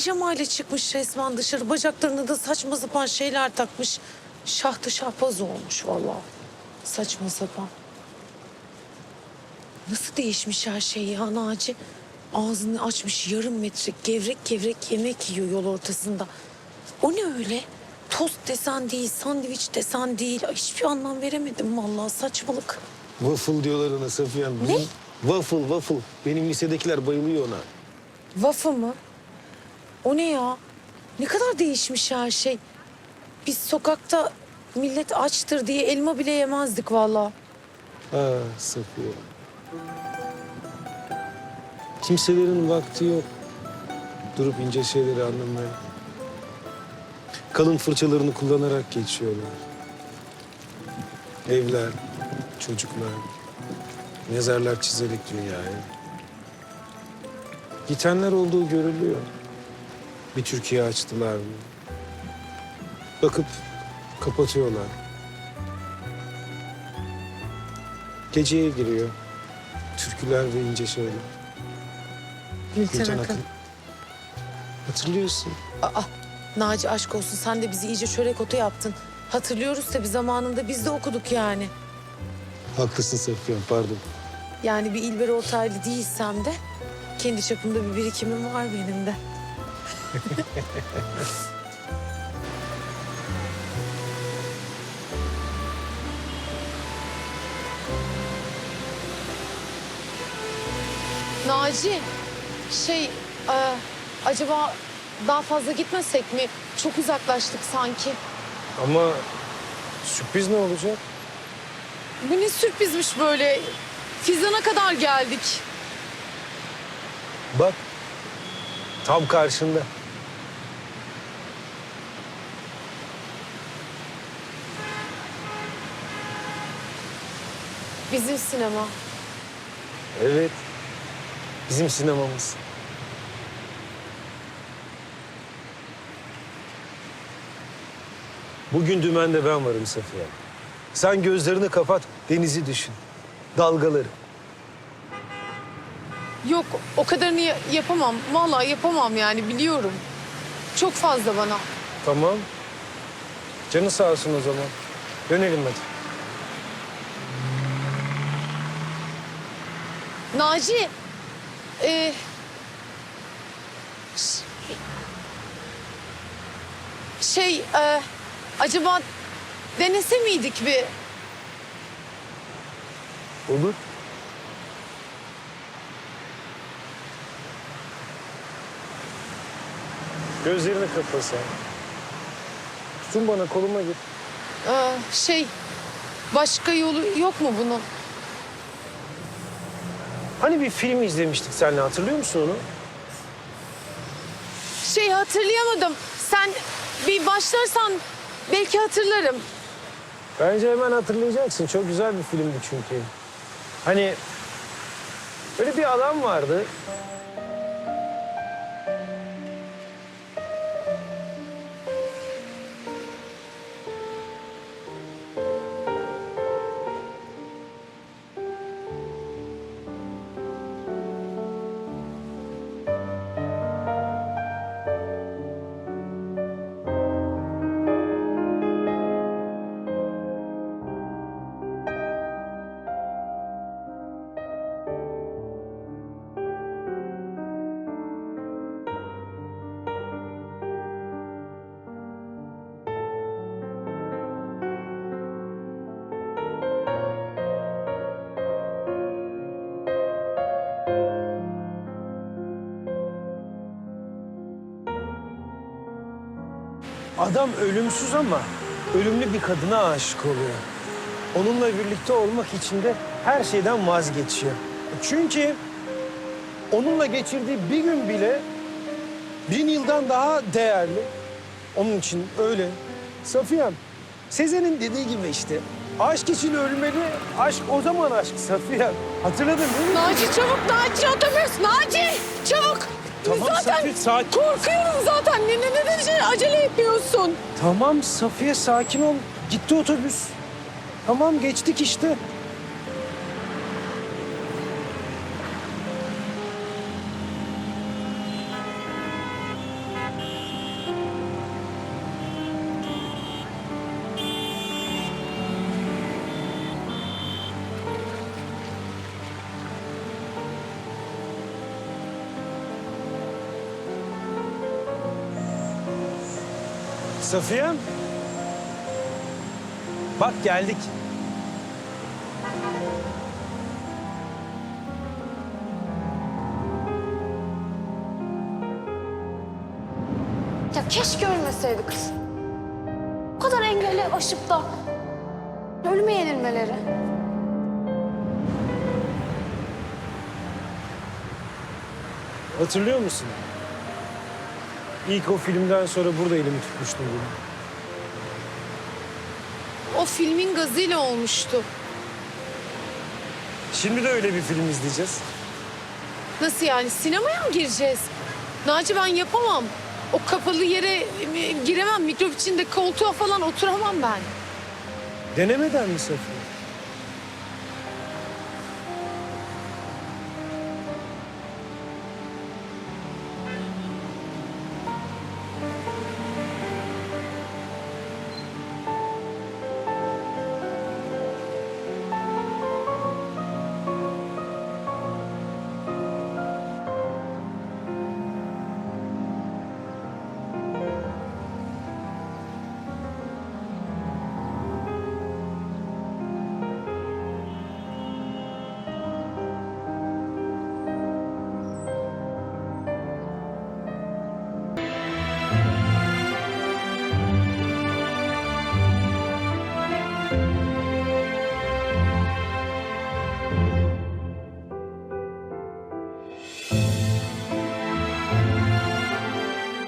pijamayla çıkmış resmen dışarı. Bacaklarına da saçma sapan şeyler takmış. Şahtı şahbaz olmuş vallahi. Saçma sapan. Nasıl değişmiş her şey ya Naci? Ağzını açmış yarım metre gevrek gevrek yemek yiyor yol ortasında. O ne öyle? Tost desen değil, sandviç desen değil. Ay, Hiçbir anlam veremedim vallahi saçmalık. Waffle diyorlar ona Safiye Hanım. Ne? Waffle, waffle. Benim lisedekiler bayılıyor ona. Waffle mı? O ne ya? Ne kadar değişmiş her şey. Biz sokakta millet açtır diye elma bile yemezdik vallahi. Ha Safiye. Kimselerin vakti yok. Durup ince şeyleri anlamaya. Kalın fırçalarını kullanarak geçiyorlar. Evler, çocuklar, mezarlar çizerek dünyaya. Gitenler olduğu görülüyor. Bir Türkiye açtılar? Bakıp kapatıyorlar. Geceye giriyor. Türküler ve ince şeyler. Gülten. Akın. Hatırlıyorsun. Aa, Naci aşk olsun sen de bizi iyice çörek otu yaptın. Hatırlıyoruz tabii zamanında biz de okuduk yani. Haklısın Safiye pardon. Yani bir İlber Ortaylı değilsem de kendi çapımda bir birikimim var benim de. Naci, şey, e, acaba daha fazla gitmesek mi? Çok uzaklaştık sanki. Ama sürpriz ne olacak? Bu ne sürprizmiş böyle. Fizan'a kadar geldik. Bak. Tam karşında. Bizim sinema. Evet. Bizim sinemamız. Bugün dümende ben varım Safiye. Sen gözlerini kapat, denizi düşün. Dalgaları. Yok o kadarını ya- yapamam. Vallahi yapamam yani biliyorum. Çok fazla bana. Tamam. Canı sağ olsun o zaman. Dönelim hadi. Naci. E, ş- şey e, acaba denese miydik bir? Olur. Gözlerini kapa sen. Tutun bana koluma git. e, şey başka yolu yok mu bunun? Hani bir film izlemiştik seninle hatırlıyor musun onu? Şey hatırlayamadım. Sen bir başlarsan belki hatırlarım. Bence hemen hatırlayacaksın. Çok güzel bir filmdi çünkü. Hani böyle bir adam vardı. Adam ölümsüz ama ölümlü bir kadına aşık oluyor. Onunla birlikte olmak için de her şeyden vazgeçiyor. Çünkü onunla geçirdiği bir gün bile bin yıldan daha değerli. Onun için öyle. Safiyem, Sezen'in dediği gibi işte. Aşk için ölmeli, aşk o zaman aşk Safiye. Hatırladın değil mi? Naci çabuk Naci otobüs Naci çabuk. Tamam zaten Safiye, sakin. korkuyorum zaten. Ne, ne, neden şey acele yapıyorsun? Tamam Safiye sakin ol. Gitti otobüs. Tamam geçtik işte. Safiye. Bak geldik. Ya keşke ölmeseydi kız. Bu kadar engeli aşıp da ölüme yenilmeleri. Hatırlıyor musun? İlk o filmden sonra burada elimi tutmuştum bunu. O filmin gazıyla olmuştu. Şimdi de öyle bir film izleyeceğiz. Nasıl yani sinemaya mı gireceğiz? Naci ben yapamam. O kapalı yere e, giremem. Mikrop içinde koltuğa falan oturamam ben. Denemeden mi Safiye?